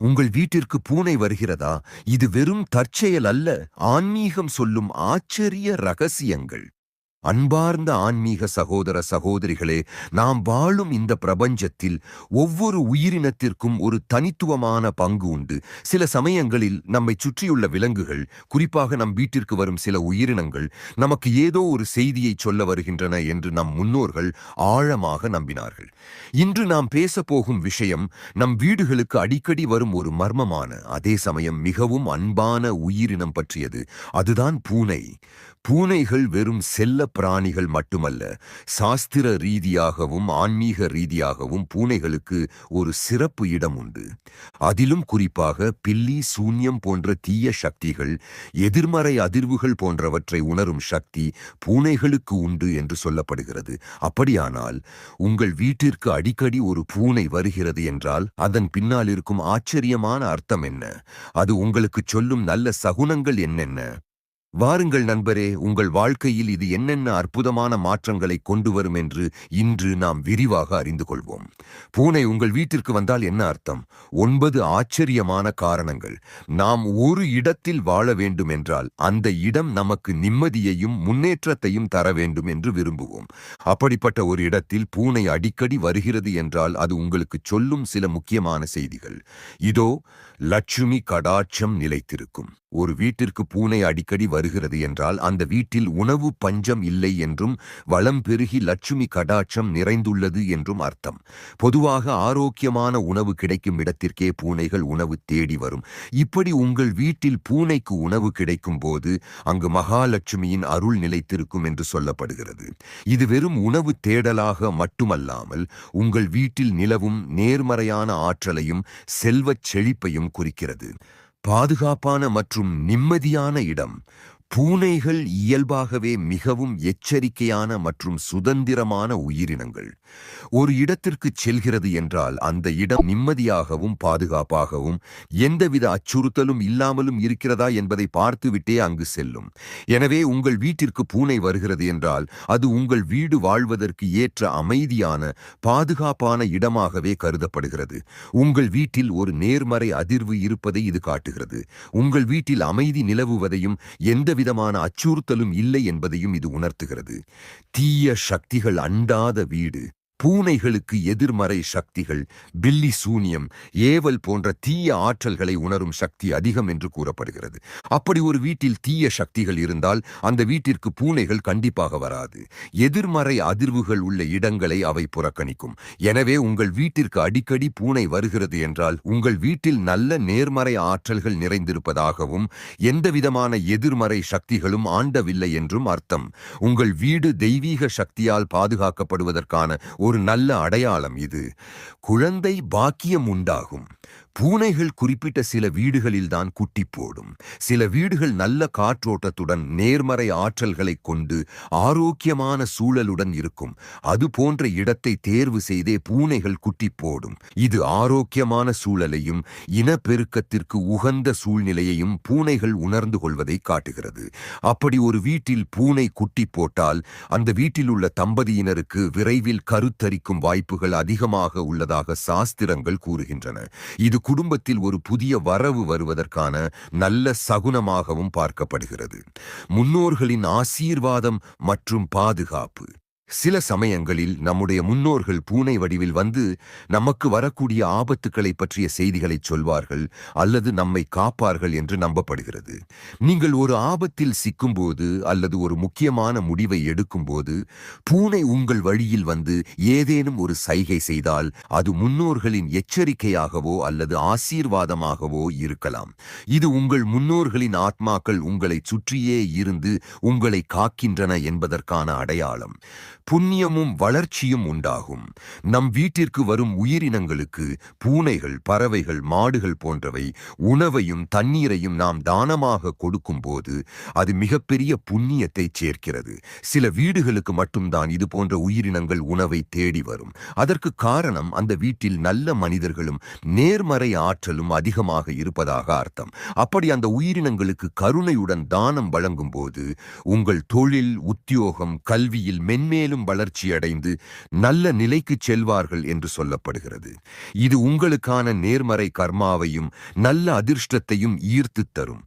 உங்கள் வீட்டிற்கு பூனை வருகிறதா? இது வெறும் தற்செயல் அல்ல. ஆன்மீகம் சொல்லும் ஆச்சரிய ரகசியங்கள். அன்பார்ந்த ஆன்மீக சகோதர சகோதரிகளே நாம் வாழும் இந்த பிரபஞ்சத்தில் ஒவ்வொரு உயிரினத்திற்கும் ஒரு தனித்துவமான பங்கு உண்டு. சில சமயங்களில் நம்மை சுற்றியுள்ள விலங்குகள் குறிப்பாக நம் வீட்டிற்கு வரும் சில உயிரினங்கள் நமக்கு ஏதோ ஒரு செய்தியை சொல்ல வருகின்றன என்று நம் முன்னோர்கள் ஆழமாக நம்பினார்கள். இன்று நாம் பேசப்போகும் விஷயம் நம் வீடுகளுக்கு அடிக்கடி வரும் ஒரு மர்மமான அதே சமயம் மிகவும் அன்பான உயிரினம் பற்றியது. அதுதான் பூனை. பூனைகள் வெறும் செல்ல பிராணிகள் மட்டுமல்ல சாஸ்திர ரீதியாகவும் ஆன்மீக ரீதியாகவும் பூனைகளுக்கு ஒரு சிறப்பு இடம் உண்டு. அதிலும் குறிப்பாக பில்லி சூன்யம் போன்ற தீய சக்திகள் எதிர்மறை அதிர்வுகள் போன்றவற்றை உணரும் சக்தி பூனைகளுக்கு உண்டு என்று சொல்லப்படுகிறது. அப்படியானால் உங்கள் வீட்டிற்கு அடிக்கடி ஒரு பூனை வருகிறது என்றால் அதன் பின்னால் இருக்கும் ஆச்சரியமான அர்த்தம் என்ன? அது உங்களுக்கு சொல்லும் நல்ல சகுனங்கள் என்னென்ன? வாருங்கள் நண்பரே உங்கள் வாழ்க்கையில் இது என்னென்ன அற்புதமான மாற்றங்களை கொண்டு வரும் என்று இன்று நாம் விரிவாக அறிந்து கொள்வோம். பூனை உங்கள் வீட்டிற்கு வந்தால் என்ன அர்த்தம்? ஒன்பது ஆச்சரியமான காரணங்கள். நாம் ஒரு இடத்தில் வாழ வேண்டும் என்றால் அந்த இடம் நமக்கு நிம்மதியையும் முன்னேற்றத்தையும் தர வேண்டும் என்று விரும்புவோம். அப்படிப்பட்ட ஒரு இடத்தில் பூனை அடிக்கடி வருகிறது என்றால் அது உங்களுக்கு சொல்லும் சில முக்கியமான செய்திகள். இதோ லட்சுமி கடாட்சம் நிலைத்திருக்கும். ஒரு வீட்டிற்கு பூனை அடிக்கடி வருகிறது என்றால் அந்த வீட்டில் உணவு பஞ்சம் இல்லை என்றும் வளம் பெருகி லட்சுமி கடாட்சம் நிறைந்துள்ளது என்றும் அர்த்தம். பொதுவாக ஆரோக்கியமான உணவு கிடைக்கும் இடத்திற்கே பூனைகள் உணவு தேடி வரும். இப்படி உங்கள் வீட்டில் பூனைக்கு உணவு கிடைக்கும் போது அங்கு மகாலட்சுமியின் அருள் நிலைத்திருக்கும் என்று சொல்லப்படுகிறது. இது வெறும் உணவு தேடலாக மட்டுமல்லாமல் உங்கள் வீட்டில் நிலவும் நேர்மறையான ஆற்றலையும் செல்வச் செழிப்பையும் குறிக்கிறது. பாதுகாப்பான மற்றும் நிம்மதியான இடம். பூனைகள் இயல்பாகவே மிகவும் எச்சரிக்கையான மற்றும் சுதந்திரமான உயிரினங்கள். ஒரு இடத்திற்கு செல்கிறது என்றால் அந்த இடம் நிம்மதியாகவும் பாதுகாப்பாகவும் எந்தவித அச்சுறுத்தலும் இல்லாமலும் இருக்கிறதா என்பதை பார்த்துவிட்டே அங்கு செல்லும். எனவே உங்கள் வீட்டிற்கு பூனை வருகிறது என்றால் அது உங்கள் வீடு வாழ்வதற்கு ஏற்ற அமைதியான பாதுகாப்பான இடமாகவே கருதப்படுகிறது. உங்கள் வீட்டில் ஒரு நேர்மறை அதிர்வு இருப்பதை இது காட்டுகிறது. உங்கள் வீட்டில் அமைதி நிலவுவதையும் எந்த எந்தவிதமான அச்சுறுத்தலும் இல்லை என்பதையும் இது உணர்த்துகிறது. தீய சக்திகள் அண்டாத வீடு. பூனைகளுக்கு எதிர்மறை சக்திகள் பில்லி சூனியம் ஏவல் போன்ற தீய ஆற்றல்களை உணரும் சக்தி அதிகம் என்று கூறப்படுகிறது. அப்படி ஒரு வீட்டில் தீய சக்திகள் இருந்தால் அந்த வீட்டிற்கு பூனைகள் கண்டிப்பாக வராது. எதிர்மறை அதிர்வுகள் உள்ள இடங்களை அவை புறக்கணிக்கும். எனவே உங்கள் வீட்டிற்கு அடிக்கடி பூனை வருகிறது என்றால் உங்கள் வீட்டில் நல்ல நேர்மறை ஆற்றல்கள் நிறைந்திருப்பதாகவும் எந்தவிதமான எதிர்மறை சக்திகளும் ஆண்டவில்லை என்றும் அர்த்தம். உங்கள் வீடு தெய்வீக சக்தியால் பாதுகாக்கப்படுவதற்கான ஒரு நல்ல அடையாளம் இது. குழந்தை பாக்கியம் உண்டாகும். பூனைகள் குறிப்பிட்ட சில வீடுகளில்தான் குட்டி போடும். சில வீடுகள் நல்ல காற்றோட்டத்துடன் நேர்மறை ஆற்றல்களை கொண்டு ஆரோக்கியமான சூழலுடன் இருக்கும். அது போன்ற இடத்தை தேர்வு செய்தே பூனைகள் குட்டி போடும். இது ஆரோக்கியமான சூழலையும் இனப்பெருக்கத்திற்கு உகந்த சூழ்நிலையையும் பூனைகள் உணர்ந்து கொள்வதை காட்டுகிறது. அப்படி ஒரு வீட்டில் பூனை குட்டி போட்டால் அந்த வீட்டில் உள்ள தம்பதியினருக்கு விரைவில் கருத்தரிக்கும் வாய்ப்புகள் அதிகமாக உள்ளதாக சாஸ்திரங்கள் கூறுகின்றன. இது குடும்பத்தில் ஒரு புதிய வரவு வருவதற்கான நல்ல சகுனமாகவும் பார்க்கப்படுகிறது. முன்னோர்களின் ஆசீர்வாதம் மற்றும் பாதுகாப்பு. சில சமயங்களில் நம்முடைய முன்னோர்கள் பூனை வடிவில் வந்து நமக்கு வரக்கூடிய ஆபத்துக்களை பற்றிய செய்திகளை சொல்வார்கள் அல்லது நம்மை காப்பார்கள் என்று நம்பப்படுகிறது. நீங்கள் ஒரு ஆபத்தில் சிக்கும்போது அல்லது ஒரு முக்கியமான முடிவை எடுக்கும்போது பூனை உங்கள் வழியில் வந்து ஏதேனும் ஒரு சைகை செய்தால் அது முன்னோர்களின் எச்சரிக்கையாகவோ அல்லது ஆசீர்வாதமாகவோ இருக்கலாம். இது உங்கள் முன்னோர்களின் ஆத்மாக்கள் உங்களை சுற்றியே இருந்து உங்களை காக்கின்றன என்பதற்கான அடையாளம். புண்ணியமும் வளர்ச்சியும் உண்டாகும். நம் வீட்டிற்கு வரும் உயிரினங்களுக்கு பூனைகள் பறவைகள் மாடுகள் போன்றவை உணவையும் தண்ணீரையும் நாம் தானமாக கொடுக்கும்போது அது மிகப்பெரிய புண்ணியத்தை சேர்க்கிறது. சில வீடுகளுக்கு மட்டும்தான் இது போன்ற உயிரினங்கள் உணவை தேடி வரும். அதற்கு காரணம் அந்த வீட்டில் நல்ல மனிதர்களும் நேர்மறை ஆற்றலும் அதிகமாக இருப்பதாக அர்த்தம். அப்படி அந்த உயிரினங்களுக்கு கருணையுடன் தானம் வழங்கும்போது உங்கள் தொழில் உத்தியோகம் கல்வியில் மென்மேலும் மேலும் வளர்ச்சியடைந்து நல்ல நிலைக்கு செல்வார்கள் என்று சொல்லப்படுகிறது. இது உங்களுக்கான நேர்மறை கர்மாவையும் நல்ல அதிர்ஷ்டத்தையும் ஈர்த்து தரும்.